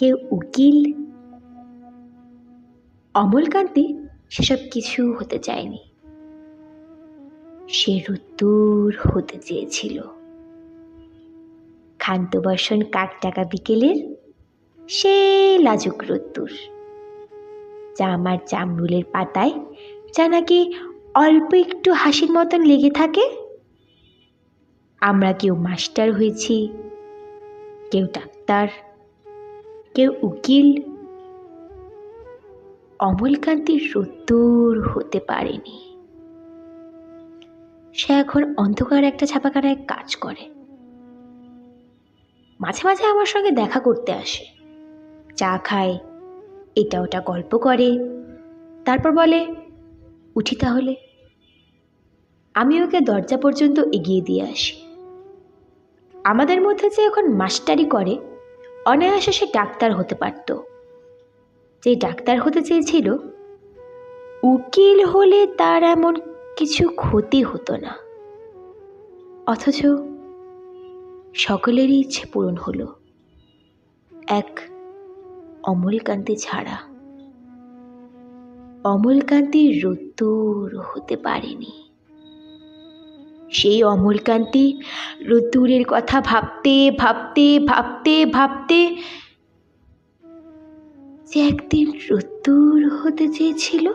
কেউ উকিল? অমলকান্তি সেসব কিছু হতে চায়নি। সে রুদ্দুর হতে চেয়েছিল। ক্ষান্ত বর্ষণ কাক টাকা বিকেলের সে লাজুক রোদ্দুর, যা আমার জামরুলের পাতায় যা নাকি অল্প একটু হাসির মতন লেগে থাকে। আমরা কেউ মাস্টার হয়েছি, কেউ ডাক্তার কেউ উকিল? অমলকান্তির রোদ্দুর হতে পারেনি। সে এখন অন্ধকার একটা ছাপাখানায় কাজ করে। মাঝে মাঝে আমার সঙ্গে দেখা করতে আসে। চা খায়, এটা ওটা গল্প করে। তারপর বলে, উঠি তাহলে। আমি ওকে দরজা পর্যন্ত এগিয়ে দিয়ে আসি। আমাদের মধ্যে যে এখন মাস্টারি করে অনায়াসে সে ডাক্তার হতে পারত। যে ডাক্তার হতে চেয়েছিল, উকিল হলে তার এমন কিছু ক্ষতি হতো না। অথচ সকলেরই ইচ্ছে পূরণ হলো। এক অমলকান্তি ছাড়া। অমলকান্তি রোদ্দুর হতে পারেনি। সেই অমলকান্তি রোদ্দুরের কথা ভাবতে ভাবতে ভাবতে ভাবতে যে একদিন রোদ্দুর হতে চেয়েছিল।